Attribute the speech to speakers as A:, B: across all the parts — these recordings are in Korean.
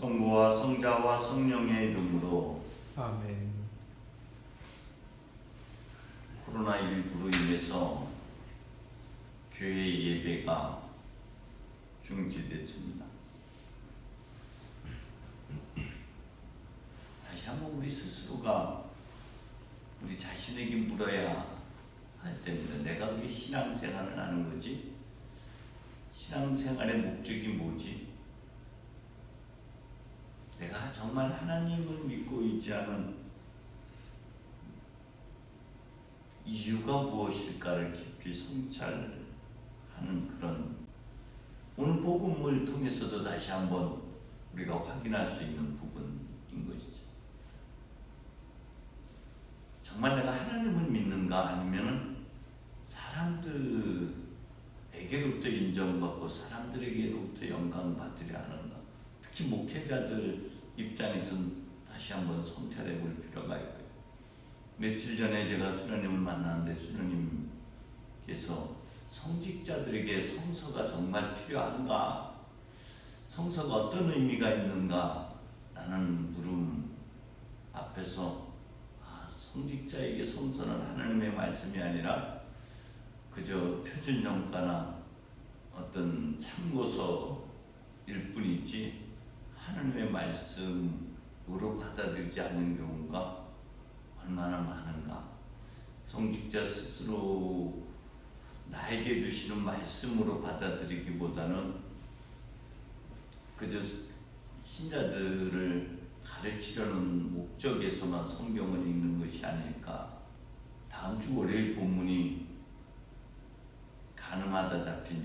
A: 성부와 성자와 성령의 이름으로
B: 아멘.
A: 코로나19로 인해서 교회 예배가 중지됐습니다. 다시 한번 우리 스스로가 우리 자신에게 물어야 할 때입니다. 내가 왜 신앙생활을 하는 거지? 신앙생활의 목적이 뭐지? 내가 정말 하나님을 믿고 있지 않은 이유가 무엇일까를 깊이 성찰하는 그런 오늘 복음을 통해서도 다시 한번 우리가 확인할 수 있는 부분인 것이죠. 정말 내가 하나님을 믿는가 아니면은 사람들에게로부터 인정받고 사람들에게로부터 영광 받으려 하는가. 특히 목회자들 입장에서는 다시 한번 성찰해 볼 필요가 있고요. 며칠 전에 제가 수녀님을 만났는데 수녀님께서 성직자들에게 성서가 정말 필요한가? 성서가 어떤 의미가 있는가? 라는 물음 앞에서 아, 성직자에게 성서는 하나님의 말씀이 아니라 그저 표준정가나 어떤 참고서일 뿐이지 하나님의 말씀으로 받아들이지 않는 경우가 얼마나 많은가. 성직자 스스로 나에게 주시는 말씀으로 받아들이기보다는 그저 신자들을 가르치려는 목적에서만 성경을 읽는 것이 아닐까. 다음 주 월요일 본문이 가늠하다 잡힌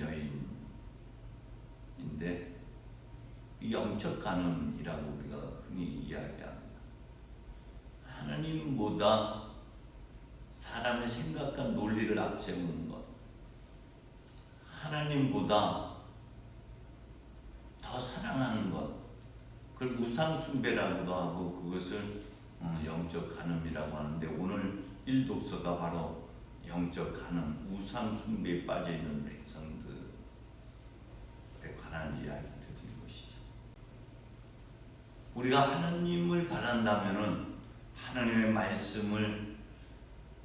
A: 여인인데 영적 가늠이라고 우리가 흔히 이야기합니다. 하나님보다 사람의 생각과 논리를 앞세우는 것. 하나님보다 더 사랑하는 것. 그걸 우상숭배라고도 하고 그것을 어, 영적 간음이라고 하는데 오늘 일독서가 바로 영적 간음, 우상숭배에 빠져있는 백성들에 관한 이야기들인 것이죠. 우리가 하나님을 바란다면은 하나님의 말씀을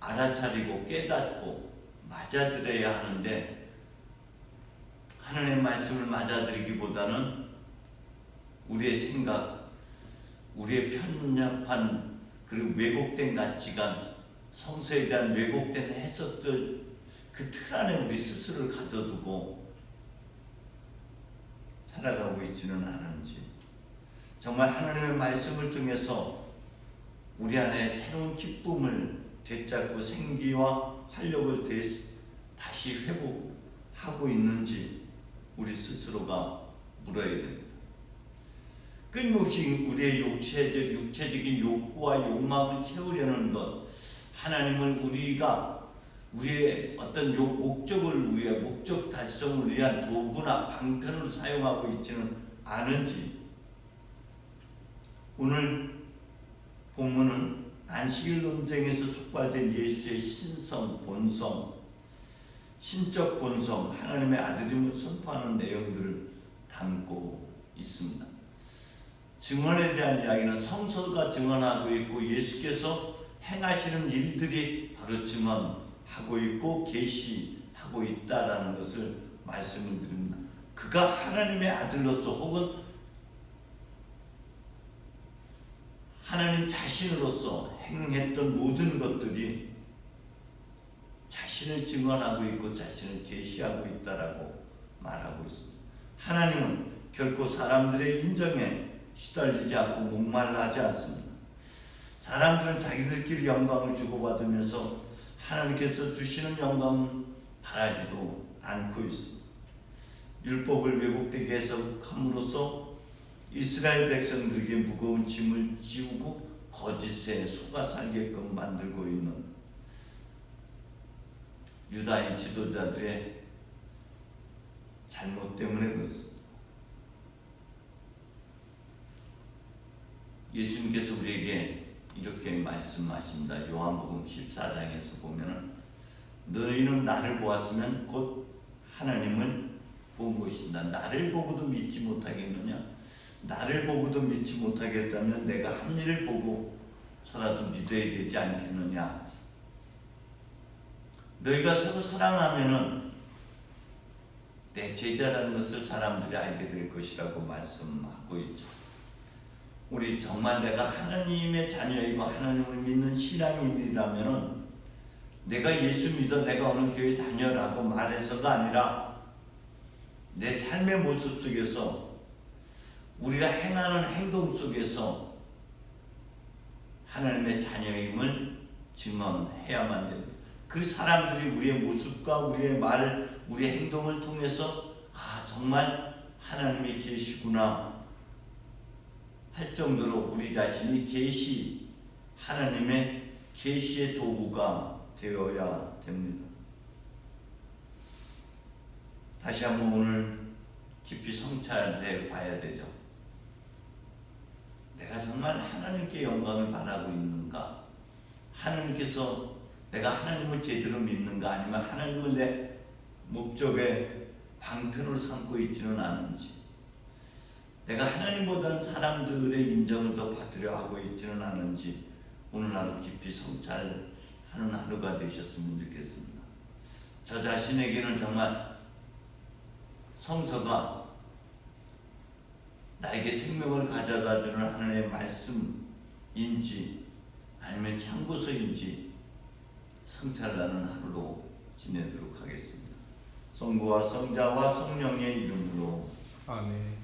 A: 알아차리고 깨닫고 맞아들여야 하는데 하나님의 말씀을 맞아들이기보다는 우리의 생각, 우리의 편협한 그리고 왜곡된 가치관, 성서에 대한 왜곡된 해석들 그 틀 안에 우리 스스로를 가둬두고 살아가고 있지는 않은지 정말 하나님의 말씀을 통해서 우리 안에 새로운 기쁨을 되찾고 생기와 활력을 다시 회복하고 있는지 우리 스스로가 물어야 됩니다. 끊임없이 우리의 육체적, 육체적인 욕구와 욕망을 채우려는 것, 하나님을 우리가 우리의 어떤 욕, 목적을 위해 목적 달성을 위한 도구나 방편으로 사용하고 있지는 않은지 오늘 본문은 안식일 논쟁에서 촉발된 예수의 신성, 본성, 신적 본성, 하나님의 아들임을 선포하는 내용들을 담고 있습니다. 증언에 대한 이야기는 성서가 증언하고 있고 예수께서 행하시는 일들이 바로 증언하고 있고 계시하고 있다라는 것을 말씀을 드립니다. 그가 하나님의 아들로서 혹은 하나님 자신으로서 행했던 모든 것들이 자신을 증언하고 있고 자신을 계시하고 있다라고 말하고 있습니다. 하나님은 결코 사람들의 인정에 시달리지 않고 목말라하지 않습니다. 사람들은 자기들끼리 영광을 주고받으면서 하나님께서 주시는 영광은 바라지도 않고 있습니다. 율법을 왜곡되게 해석함으로써 이스라엘 백성들에게 무거운 짐을 지우고 거짓에 속아 살게끔 만들고 있는 유다인 지도자들의 잘못 때문에 그렇습니다. 예수님께서 우리에게 이렇게 말씀하십니다. 요한복음 14장에서 보면은 너희는 나를 보았으면 곧 하나님을 본 것이다. 나를 보고도 믿지 못하겠느냐? 나를 보고도 믿지 못하겠다면 내가 한 일을 보고 서라도 믿어야 되지 않겠느냐. 너희가 서로 사랑하면은 내 제자라는 것을 사람들이 알게 될 것이라고 말씀하고 있죠. 우리 정말 내가 하나님의 자녀이고 하나님을 믿는 신앙인이라면은 내가 예수 믿어 내가 어느 교회 다녀라고 말해서가 아니라 내 삶의 모습 속에서 우리가 행하는 행동 속에서 하나님의 자녀임을 증언해야만 됩니다. 그 사람들이 우리의 모습과 우리의 말, 우리의 행동을 통해서 아 정말 하나님이 계시구나 할 정도로 우리 자신이 계시 하나님의 계시의 도구가 되어야 됩니다. 다시 한번 오늘 깊이 성찰해 봐야 되죠. 정말 하나님께 영광을 바라고 있는가? 하나님께서 내가 하나님을 제대로 믿는가? 아니면 하나님을 내 목적의 방편으로 삼고 있지는 않은지 내가 하나님보다는 사람들의 인정을 더 받으려 하고 있지는 않은지 오늘 하루 깊이 성찰하는 하루가 되셨으면 좋겠습니다. 저 자신에게는 정말 성서가 나에게 생명을 가져다 주는 하나님의 말씀인지 아니면 참고서인지 성찰나는 하루로 지내도록 하겠습니다. 성부와 성자와 성령의 이름으로
B: 아멘.